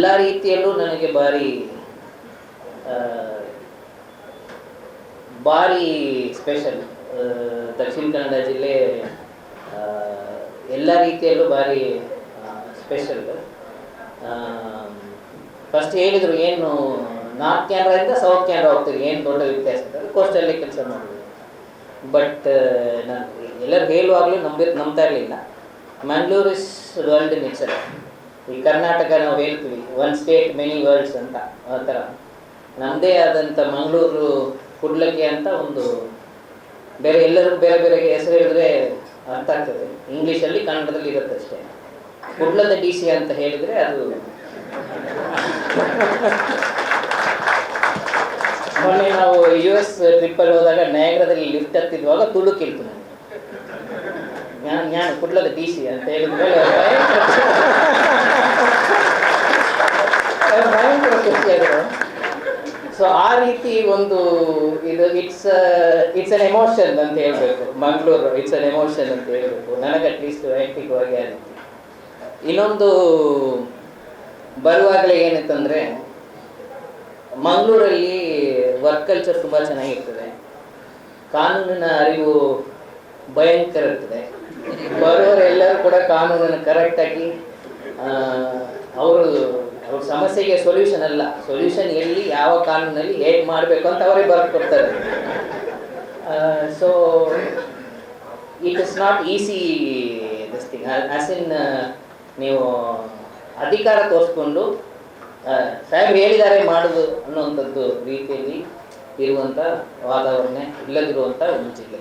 ಎಲ್ಲ ರೀತಿಯಲ್ಲೂ ನನಗೆ ಭಾರಿ ಭಾರಿ ಸ್ಪೆಷಲ್ ದಕ್ಷಿಣ ಕನ್ನಡ ಜಿಲ್ಲೆ ಎಲ್ಲ ರೀತಿಯಲ್ಲೂ ಭಾರಿ ಸ್ಪೆಷಲ್ ಫಸ್ಟ್ ಹೇಳಿದರು ಏನು ನಾರ್ತ್ ಕ್ಯಾನ್ರಾದಿಂದ ಸೌತ್ ಕ್ಯಾನ್ರಾ ಹೋಗ್ತೀವಿ ಏನು ದೊಡ್ಡ ವ್ಯತ್ಯಾಸ ಅಂತ. ಕೋಸ್ಟಲ್ಲಿ ಕೆಲಸ ಮಾಡಿದ್ವಿ ಬಟ್ ನಾನು ಎಲ್ಲರೂ ಹೇಳುವಾಗಲೂ ನಂಬಿ, ನಂಬ್ತಾ ಇರಲಿಲ್ಲ. ಮ್ಯಾಂಗ್ಳೂರ್ ಇಸ್ ವರ್ಲ್ಡ್ ಇಟ್ಸ್ ಈ ಕರ್ನಾಟಕ ನಾವು ಹೇಳ್ತೀವಿ ಒನ್ ಸ್ಟೇಟ್ ಮೆನಿ ವರ್ಲ್ಡ್ಸ್ ಅಂತ, ಆ ಥರ. ನಮ್ಮದೇ ಆದಂಥ ಮಂಗಳೂರು, ಕುಡ್ಲಕ್ಕೆ ಅಂತ ಒಂದು ಬೇರೆ ಎಲ್ಲರೂ ಬೇರೆ ಬೇರೆ ಹೆಸರು ಹೇಳಿದ್ರೆ ಅರ್ಥ ಆಗ್ತದೆ. ಇಂಗ್ಲೀಷಲ್ಲಿ ಕನ್ನಡದಲ್ಲಿ ಇರುತ್ತೆ ಅಷ್ಟೇ. ಕುಡ್ಲದ ಡಿ ಸಿ ಅಂತ ಹೇಳಿದರೆ ಅದು ಮೊನ್ನೆ ನಾವು ಯು ಎಸ್ ಟ್ರಿಪ್ಪಲ್ಲಿ ಹೋದಾಗ ನಯಾಗ್ರದಲ್ಲಿ ಲಿಫ್ಟ್ ಹತ್ತಿದ್ವಾಗ ತುಳುಕಿಲ್ತು ನನಗೆ. ನಾನು ನಾನು ಕುಡ್ಲದ ಡಿ ಸಿ ಅಂತ ಹೇಳಿದ್ಮೇಲೆ ಭಯಂಕರ ಭಯಂಕರ ಖುಷಿಯಾದರು ಸೊ ಆ ರೀತಿ ಒಂದು ಇದು ಇಟ್ಸ್ ಇಟ್ಸ್ ಅನ್ ಎಮೋಷನ್ ಅಂತ ಹೇಳ್ಬೇಕು. ಮಂಗಳೂರು ಇಟ್ಸ್ ಅನ್ ಎಮೋಷನ್ ಅಂತ ಹೇಳ್ಬೇಕು. ನನಗೆ ಅಟ್ಲೀಸ್ಟ್ ವೈಯಕ್ತಿಕವಾಗಿ ಆ ಇನ್ನೊಂದು, ಬರುವಾಗಲೇ ಏನಂತಂದ್ರೆ, ಮಂಗಳೂರಲ್ಲಿ ವರ್ಕ್ ಕಲ್ಚರ್ ತುಂಬ ಚೆನ್ನಾಗಿರ್ತದೆ. ಕಾನೂನಿನ ಅರಿವು ಭಯಂಕರ ಇರ್ತದೆ. ಬರುವವರೆಲ್ಲರೂ ಕೂಡ ಕಾನೂನನ್ನು ಕರೆಕ್ಟಾಗಿ ಸಮಸ್ಯೆಗೆ ಸೊಲ್ಯೂಷನ್ ಅಲ್ಲ. ಸೊಲ್ಯೂಷನ್ ಎಲ್ಲಿ, ಯಾವ ಕಾನೂನಲ್ಲಿ ಹೇಗೆ ಮಾಡಬೇಕು ಅಂತ ಅವರೇ ಬರ್ಕ್ ಕೊಡ್ತಾರೆ so it is not easy this thing as in ನೀವು ಅಧಿಕಾರ ತೋರಿಸ್ಕೊಂಡು ಸಾಹೇಬ್ ಹೇಳಿದ್ದಾರೆ ಮಾಡೋದು ಅನ್ನೋವಂಥದ್ದು ರೀತಿಯಲ್ಲಿ ಇರುವಂಥ ವಾತಾವರಣ ಇಲ್ಲದಿರುವಂಥ ಒಂದು ಜಿಲ್ಲೆ.